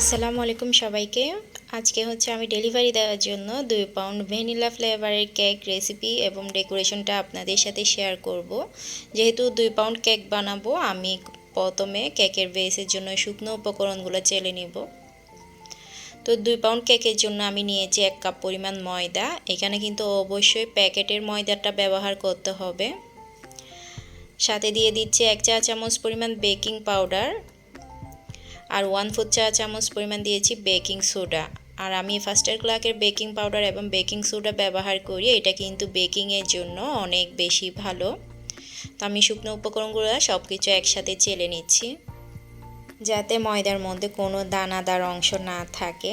আলাইকুম সবাইকে। আজকে হচ্ছে আমি ডেলিভারি দেওয়ার জন্য দুই পাউন্ড ভ্যানিলা ফ্লেভারের কেক রেসিপি এবং ডেকোরেশনটা আপনাদের সাথে শেয়ার করব। যেহেতু দুই পাউন্ড কেক বানাবো, আমি প্রথমে কেকের বেসের জন্য শুকনো উপকরণগুলো চেলে নিব। তো দুই পাউন্ড কেকের জন্য আমি নিয়েছি এক কাপ পরিমাণ ময়দা। এখানে কিন্তু অবশ্যই প্যাকেটের ময়দাটা ব্যবহার করতে হবে। সাথে দিয়ে দিচ্ছে এক চা চামচ পরিমাণ বেকিং পাউডার আর ওয়ান ফোর চা চামচ পরিমাণ দিয়েছি বেকিং সোডা আর আমি ফার্স্টার ক্লাকের বেকিং পাউডার এবং বেকিং সোডা ব্যবহার করি, এটা কিন্তু বেকিংয়ের জন্য অনেক বেশি ভালো। তো আমি শুকনো উপকরণগুলো সব কিছু একসাথে চেলে নিচ্ছি, যাতে ময়দার মধ্যে কোনো দানাদার অংশ না থাকে।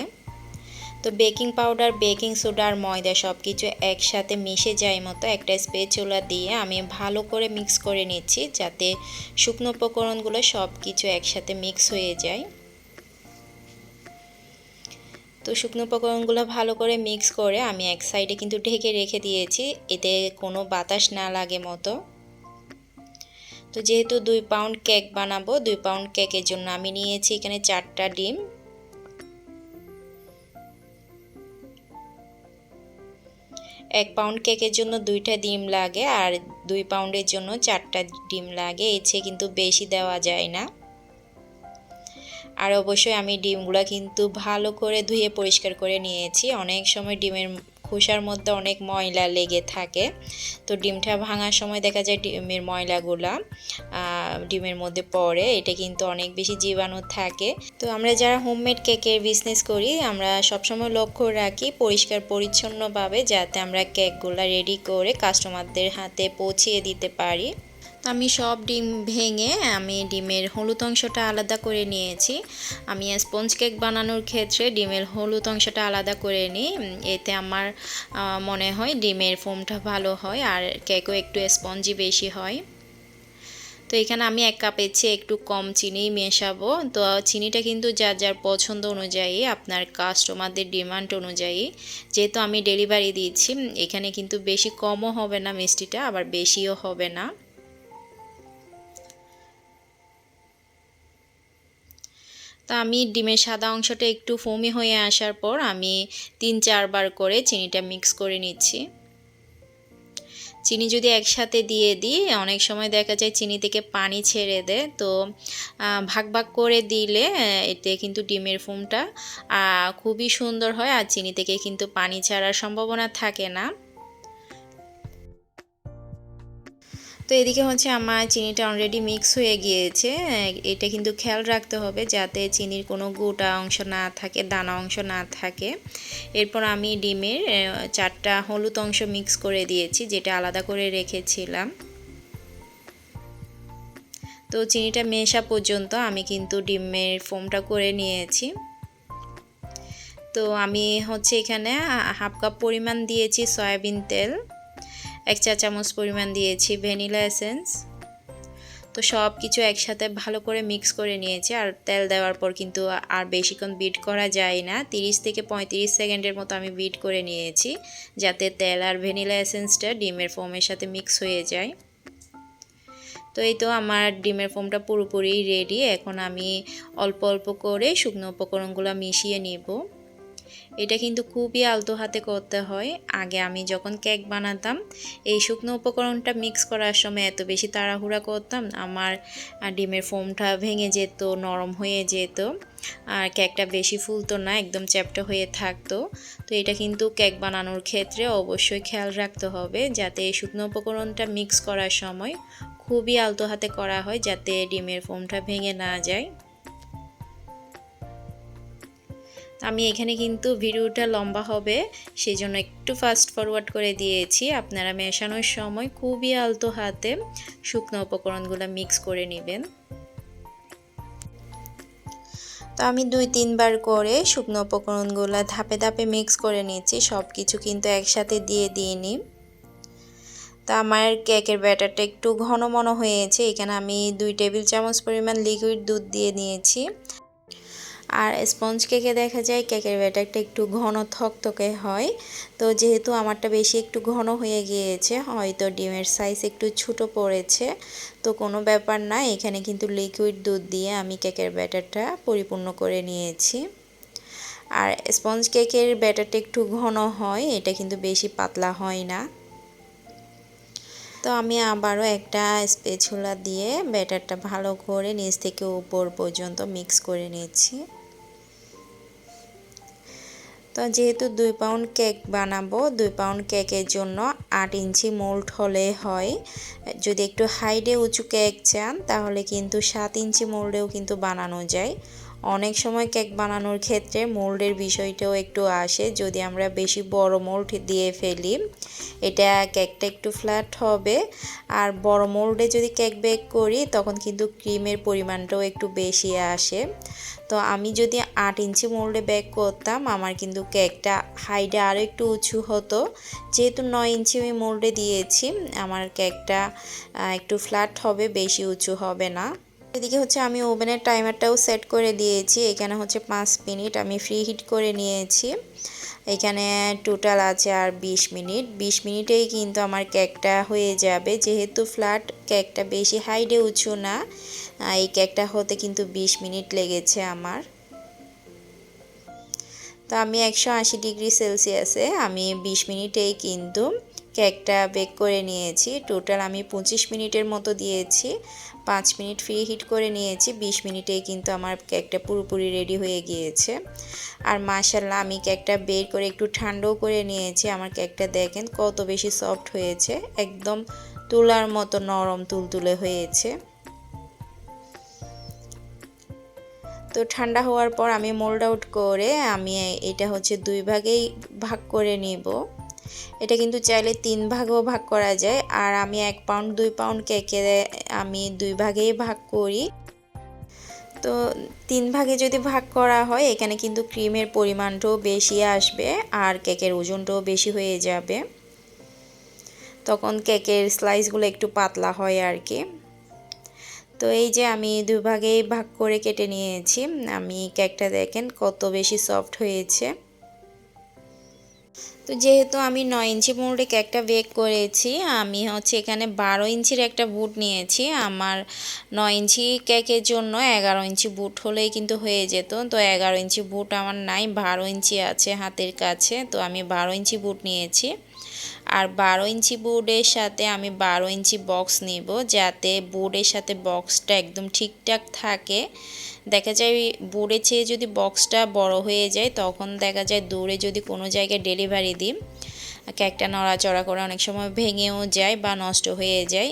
তো বেকিং পাউডার, বেকিং সোডা আর ময়দা সব কিছু একসাথে মিশে যায় মতো একটা স্পেচুলা দিয়ে আমি ভালো করে মিক্স করে নিচ্ছি যাতে শুকনো উপকরণগুলো সব কিছু একসাথে মিক্স হয়ে যায়। তো শুকনো উপকরণগুলো ভালো করে মিক্স করে আমি এক সাইডে কিন্তু ঢেকে রেখে দিয়েছি, এতে কোনো বাতাস না লাগে মতো। তো যেহেতু দুই পাউন্ড কেক বানাবো, দুই পাউন্ড কেকের জন্য আমি নিয়েছি এখানে চারটা ডিম। এক পাউন্ড কেকের জন্য দুইটা ডিম লাগে আর দুই পাউন্ডের জন্য চারটা ডিম লাগে। এছে কিন্তু বেশি দেওয়া যায় না। আর অবশ্যই আমি ডিমগুলো কিন্তু ভালো করে ধুয়ে পরিষ্কার করে নিয়েছি। অনেক সময় ডিমের খোসার মধ্যে অনেক ময়লা লেগে থাকে। তো ডিমটা ভাঙার সময় দেখা যায় ডিমের ময়লাগুলা ডিমের মধ্যে পড়ে। এটা কিন্তু অনেক বেশি জীবাণু থাকে। তো আমরা যারা হোমমেড কেকের বিজনেস করি, আমরা সবসময় লক্ষ্য রাখি পরিষ্কার, পরিচ্ছন্নভাবে যাতে আমরা কেকগুলো রেডি করে কাস্টমারদের হাতে পৌঁছিয়ে দিতে পারি। আমি সব ডিম ভেঙে আমি ডিমের হলুদ অংশটা আলাদা করে নিয়েছি। আমি স্পঞ্জ কেক বানানোর ক্ষেত্রে ডিমের হলুদ অংশটা আলাদা করে নিই। এতে আমার মনে হয় ডিমের ফোমটা ভালো হয় আর কেকও একটু স্পঞ্জি বেশি হয়। তো এখানে আমি এক কাপের চেয়ে একটু কম চিনি মেশাবো। তো চিনিটা কিন্তু যার যার পছন্দ অনুযায়ী, আপনার কাস্টমারদের ডিমান্ড অনুযায়ী। যেহেতু আমি ডেলিভারি দিচ্ছি, এখানে কিন্তু বেশি কমও হবে না মিষ্টিটা, আবার বেশিও হবে না। তো আমি ডিমের সাদা অংশটা একটু ফোমি হয়ে আসার পর আমি তিন চারবার করে চিনিটা মিক্স করে নিচ্ছি। চিনি যদি একসাথে দিয়ে দিই, অনেক সময় দেখা যায় চিনি থেকে পানি ছেড়ে দেয়, তো ভাগ ভাগ করে দিলে এতে কিন্তু ডিমের ফোমটা খুবই সুন্দর হয় আর চিনি থেকে কিন্তু পানি ছাড়ার সম্ভাবনা থাকে না। তো এদিকে হচ্ছে আমার চিনিটা অলরেডি মিক্স হয়ে গিয়েছে। এটা কিন্তু খেয়াল রাখতে হবে যাতে চিনির কোনো গোটা অংশ না থাকে, দানা অংশ না থাকে। এরপর আমি ডিমের চারটা হলুদ অংশ মিক্স করে দিয়েছি, যেটা আলাদা করে রেখেছিলাম। তো চিনিটা মেশা পর্যন্ত আমি কিন্তু ডিমের ফোমটা করে নিয়েছি। তো আমি হচ্ছে এখানে হাফ কাপ পরিমাণ দিয়েছি সয়াবিন তেল। এক চা চামচ পরিমাণ দিয়েছি ভ্যানিলা এসেন্স। তো সব কিছু একসাথে ভালো করে মিক্স করে নিয়েছি। আর তেল দেওয়ার পর কিন্তু আর বেশিক্ষণ বিট করা যায় না। 30 থেকে পঁয়ত্রিশ সেকেন্ডের মতো আমি বিট করে নিয়েছি, যাতে তেল আর ভ্যানিলা এসেন্সটা ডিমের ফোমের সাথে মিক্স হয়ে যায়। তো এই তো আমার ডিমের ফোমটা পুরোপুরি রেডি। এখন আমি অল্প অল্প করে শুকনো উপকরণগুলো মিশিয়ে নেব। এটা কিন্তু খুবই আলতো হাতে করতে হয়। আগে আমি যখন কেক বানাতাম, এই শুকনো উপকরণটা মিক্স করার সময় এত বেশি তাড়াহুড়া করতাম, আমার ডিমের ফোমটা ভেঙে যেত, নরম হয়ে যেত। আর কেকটা বেশি ফুলতো না, একদম চ্যাপটা হয়ে থাকতো। তো এটা কিন্তু কেক বানানোর ক্ষেত্রে অবশ্যই খেয়াল রাখতে হবে, যাতে এই শুকনো উপকরণটা মিক্স করার সময় খুবই আলতো হাতে করা হয়, যাতে ডিমের ফোমটা ভেঙে না যায়। আমি এখানে কিন্তু ভিডিওটা লম্বা হবে সেই জন্য একটু ফাস্ট ফরওয়ার্ড করে দিয়েছি। আপনারা মেশানোর সময় খুবই আলতো হাতে শুকনো উপকরণগুলো মিক্স করে নেবেন। তো আমি দুই, তিনবার করে শুকনো উপকরণগুলো ধাপে ধাপে মিক্স করে নিয়েছি সব কিছু কিন্তু একসাথে দিয়ে দিয়ে দিইনি। তা আমার কেকের ব্যাটারটা একটু ঘন মনো হয়েছে, এখানে আমি দুই টেবিল চামচ পরিমাণ লিকুইড দুধ দিয়ে নিয়েছি। আর স্পঞ্জ কেকে দেখা যায় কেকের ব্যাটারটা একটু ঘন থকথকে হয়। তো যেহেতু আমারটা বেশি একটু ঘন হয়ে গিয়েছে, হয়তো ডিমের সাইজ একটু ছোটো পড়েছে, তো কোনো ব্যাপার না, এখানে কিন্তু লিকুইড দুধ দিয়ে আমি কেকের ব্যাটারটা পরিপূর্ণ করে নিয়েছি। আর স্পঞ্জ কেকের ব্যাটারটা একটু ঘন হয়, এটা কিন্তু বেশি পাতলা হয় না। তো আমি আবারও একটা স্পেছুলা দিয়ে ব্যাটারটা ভালো করে নিচ থেকে উপর পর্যন্ত মিক্স করে নিচ্ছি। তো যেহেতু দুই পাউন্ড কেক বানাবো, দুই পাউন্ড কেকের জন্য আট ইঞ্চি মোল্ড হলে হয়। যদি একটু হাইডে উঁচু কেক চান, তাহলে কিন্তু সাত ইঞ্চি মোল্ডেও কিন্তু বানানো যায়। অনেক সময় কেক বানানোর ক্ষেত্রে মোল্ডের বিষয়টাও একটু আসে, যদি আমরা বেশি বড় মোল্ড দিয়ে ফেলি, এটা কেকটা একটু ফ্ল্যাট হবে। আর বড় মোল্ডে যদি কেক বেক করি, তখন কিন্তু ক্রিমের পরিমাণটাও একটু বেশি আসে। তো আমি যদি আট ইঞ্চি মোল্ডে বেক করতাম, আমার কিন্তু কেকটা হাইডে আরও একটু উঁচু হতো। যেহেতু নয় ইঞ্চি আমি মোল্ডে দিয়েছি, আমার কেকটা একটু ফ্ল্যাট হবে, বেশি উঁচু হবে না। এদিকে হচ্ছে আমি ওভেনের টাইমারটাও সেট করে দিয়েছি। এখানে হচ্ছে পাঁচ মিনিট আমি ফ্রি হিট করে নিয়েছি। এখানে টোটাল আছে আর ২০ মিনিট। ২০ মিনিটেই কিন্তু আমার কেকটা হয়ে যাবে। যেহেতু ফ্ল্যাট কেকটা বেশি হাইডে উঁচু না এই কেকটা হতে কিন্তু ২০ মিনিট লেগেছে আমার। তো আমি একশো আশি ডিগ্রি সেলসিয়াসে আমি ২০ মিনিটেই কিন্তু কেকটা বেক করে নিয়েছি। টোটাল আমি পঁচিশ মিনিটের মতো দিয়েছি। পাঁচ মিনিট ফ্রি হিট করে নিয়েছি। বিশ মিনিটেই কিন্তু আমার কেকটা পুরোপুরি রেডি হয়ে গিয়েছে। আর মাশাল্লাহ আমি কেকটা বের করে একটু ঠান্ডাও করে নিয়েছি। আমার কেকটা দেখেন কত বেশি সফট হয়েছে। একদম তুলার মতো নরম তুলতুলে হয়েছে। তো ঠান্ডা হওয়ার পর আমি মোল্ড আউট করে আমি এটা হচ্ছে দুই ভাগেই ভাগ করে নিব। এটা কিন্তু চাইলে তিন ভাগেও ভাগ করা যায়। আর আমি এক পাউন্ড দুই পাউন্ড কেকে আমি দুই ভাগেই ভাগ করি। তো তিন ভাগে যদি ভাগ করা হয়, এখানে কিন্তু ক্রিমের পরিমাণটাও বেশি আসবে আর কেকের ওজনটাও বেশি হয়ে যাবে। তখন কেকের স্লাইসগুলো একটু পাতলা হয় আর কি। তো এই যে আমি দুই ভাগেই ভাগ করে কেটে নিয়েছি। আমি কেকটা দেখেন কত বেশি সফট হয়েছে। তো যেহেতু আমি নয় ইঞ্চি মোল্ডে কেকটা বেক করেছি, আমি হচ্ছে এখানে বারো ইঞ্চির একটা বুট নিয়েছি। আমার নয় ইঞ্চি কেকের জন্য এগারো ইঞ্চি বুট হলেই কিন্তু হয়ে যেত। তো এগারো ইঞ্চি বুট আমার নাই, বারো ইঞ্চি আছে হাতের কাছে, তো আমি বারো ইঞ্চি বুট নিয়েছি। আর বারো ইঞ্চি বোর্ডের সাথে আমি বারো ইঞ্চি বক্স নিব যাতে বোর্ডের সাথে বক্সটা একদম ঠিকঠাক থাকে। দেখা যায় বোর্ডের চেয়ে যদি বক্সটা বড় হয়ে যায়, তখন দেখা যায় দূরে যদি কোনো জায়গায় ডেলিভারি দিই কেকটা নড়াচড়া করে অনেক সময় ভেঙেও যায় বা নষ্ট হয়ে যায়।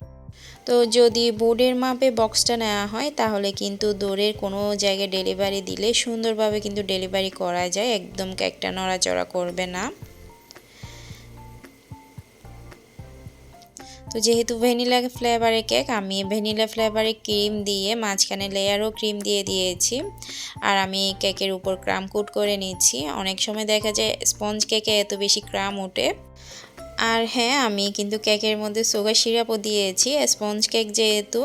তো যদি বোর্ডের মাপে বক্সটা নেওয়া হয়, তাহলে কিন্তু দৌড়ের কোনো জায়গায় ডেলিভারি দিলে সুন্দরভাবে কিন্তু ডেলিভারি করা যায়, একদম কেকটা নড়াচড়া করবে না। তো যেহেতু ভ্যানিলা ফ্লেভারের কেক, আমি ভ্যানিলা ফ্লেভারের ক্রিম দিয়ে মাঝখানে লেয়ারও ক্রিম দিয়ে দিয়েছি। আর আমি কেকের উপর ক্রাম কুট করে নিচ্ছি। অনেক সময় দেখা যায় স্পঞ্জ কেকে এত বেশি ক্রাম ওঠে। আর হ্যাঁ আমি কিন্তু কেকের মধ্যে সুগার সিরাপও দিয়েছি। স্পঞ্জ কেক যেহেতু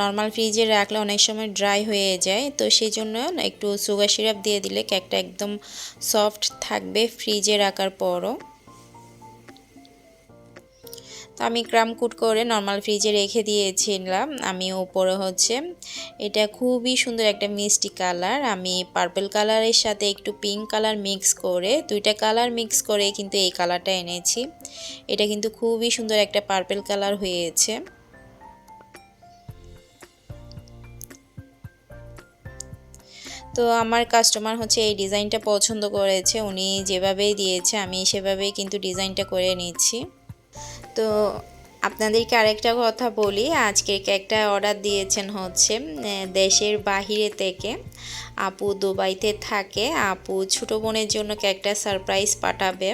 নর্মাল ফ্রিজে রাখলে অনেক সময় ড্রাই হয়ে যায়। তো সেই জন্য একটু সুগার সিরাপ দিয়ে দিলে কেকটা একদম সফট থাকবে ফ্রিজে রাখার পরও। তো আমি ক্রাম কুট করে নর্মাল ফ্রিজে রেখে দিয়েছিলাম। আমি উপরে হচ্ছে, এটা খুবই সুন্দর একটা মিষ্টি কালার আমি পার্পল কালারের সাথে একটু পিঙ্ক কালার মিক্স করে, দুইটা কালার মিক্স করে কিন্তু এই কালারটা এনেছি। এটা কিন্তু খুবই সুন্দর একটা পার্পল কালার হয়েছে। তো আমার কাস্টমার হচ্ছে এই ডিজাইনটা পছন্দ করেছে, উনি যেভাবেই দিয়েছে, আমি সেভাবেই কিন্তু ডিজাইনটা করে নিচ্ছি। তো আপনাদেরকে আরেকটা কথা বলি। আজকে কেকটা অর্ডার দিয়েছেন হচ্ছে দেশের বাহিরে থেকে। আপু দুবাইতে থাকে। আপু ছোটো বোনের জন্য কেকটা সারপ্রাইজ পাঠাবে।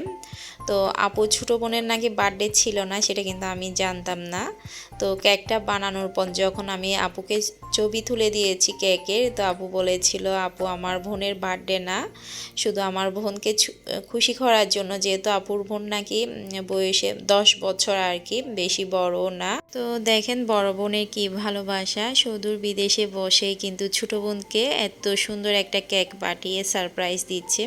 তো আপু ছোটো বোনের নাকি বার্থডে ছিল না, সেটা কিন্তু আমি জানতাম না। তো কেকটা বানানোর পর যখন আমি আপুকে ছবি তুলে দিয়েছি কেকের তো আপু বলেছিল, আপু, আমার বোনের বার্থডে না। শুধু আমার বোনকে খুশি করার জন্য, যেহেতু আপুর বোন নাকি বয়সে দশ বছর আর কি, বেশি বড় না। তো দেখেন বড় বোনের কি ভালোবাসা। সুদূর বিদেশে বসে কিন্তু ছোট বোনকে এত সুন্দর একটা কেক পাঠিয়ে সারপ্রাইজ দিচ্ছে।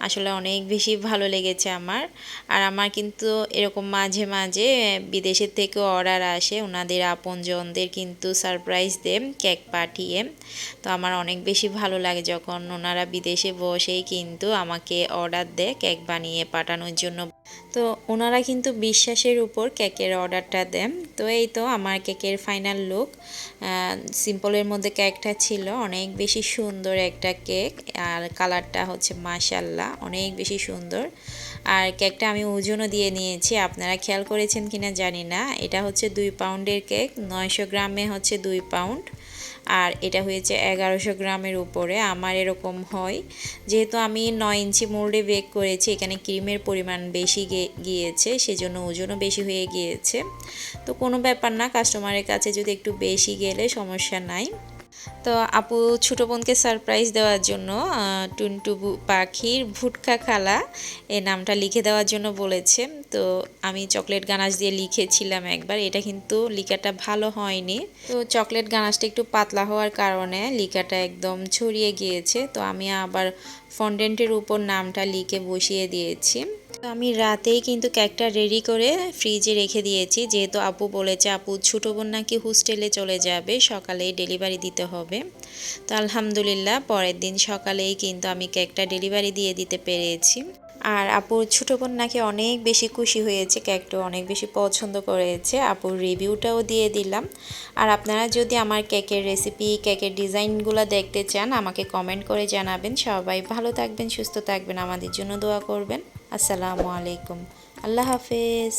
আসলে অনেক বেশি ভালো লেগেছে আমার। আর আমার কিন্তু এরকম মাঝে মাঝে বিদেশের থেকেও অর্ডার আসে ওনাদের আপনজনদের কিন্তু সারপ্রাইজ দেন কেক পাঠিয়ে। তো আমার অনেক বেশি ভালো লাগে যখন ওনারা বিদেশে বসেই কিন্তু আমাকে অর্ডার দেয়, কেক বানিয়ে পাঠানোর জন্য। তো ওনারা কিন্তু বিশ্বাসের উপর কেকের অর্ডারটা দেন। তো এই তো আমার কেকের ফাইনাল লুক সিম্পলের মধ্যে কেকটা ছিল, অনেক বেশি সুন্দর একটা কেক। আর কালারটা হচ্ছে মাশাল্লাহ অনেক বেশি সুন্দর। আর কেকটা আমি ওজনও দিয়ে নিয়েছি, আপনারা খেয়াল করেছেন কিনা জানি না। এটা হচ্ছে দুই পাউন্ডের কেক, নয়শো গ্রামে হচ্ছে দুই পাউন্ড আর এটা হয়েছে এগারোশো গ্রামের উপরে। আমার এরকম হয়। যেহেতু আমি নয় ইঞ্চি মোল্ডে বেক করেছি, এখানে ক্রিমের পরিমাণ বেশি গিয়েছে, সেজন্য ওজনও বেশি হয়ে গিয়েছে। তো কোনো ব্যাপার না কাস্টমারের কাছে যদি একটু বেশি গেলে সমস্যা নাই। তো আপু ছোটো বোনকে সারপ্রাইজ দেওয়ার জন্য টুনটু পাখির ভুটকা খালা এই নামটা লিখে দেওয়ার জন্য বলেছে। তো আমি চকলেট গানাশ দিয়ে লিখেছিলাম একবার, এটা কিন্তু লিখাটা ভালো হয়নি। তো চকলেট গানাশটা একটু পাতলা হওয়ার কারণে লিখাটা একদম ছড়িয়ে গিয়েছে। তো আমি আবার ফন্ডেন্টের উপর নামটা লিখে বসিয়ে দিয়েছি। আমি রাতেই কিন্তু কেকটা রেডি করে ফ্রিজে রেখে দিয়েছি। যেহেতু আপু বলেছে, আপু, ছোটো বোন নাকি হোস্টেলে চলে যাবে সকালে ডেলিভারি দিতে হবে। তো আলহামদুলিল্লাহ, পরের দিন সকালেই কিন্তু আমি কেকটা ডেলিভারি দিয়ে দিতে পেরেছি। আর আপুর ছোটো বোন নাকি অনেক বেশি খুশি হয়েছে, কেকটা অনেক বেশি পছন্দ করেছে। আপুর রিভিউটাও দিয়ে দিলাম। আর আপনারা যদি আমার কেকের রেসিপি কেকের ডিজাইনগুলো দেখতে চান, আমাকে কমেন্ট করে জানাবেন। সবাই ভালো থাকবেন, সুস্থ থাকবেন, আমাদের জন্য দোয়া করবেন। আসসালামু আলাইকুম আল্লাহ হাফেজ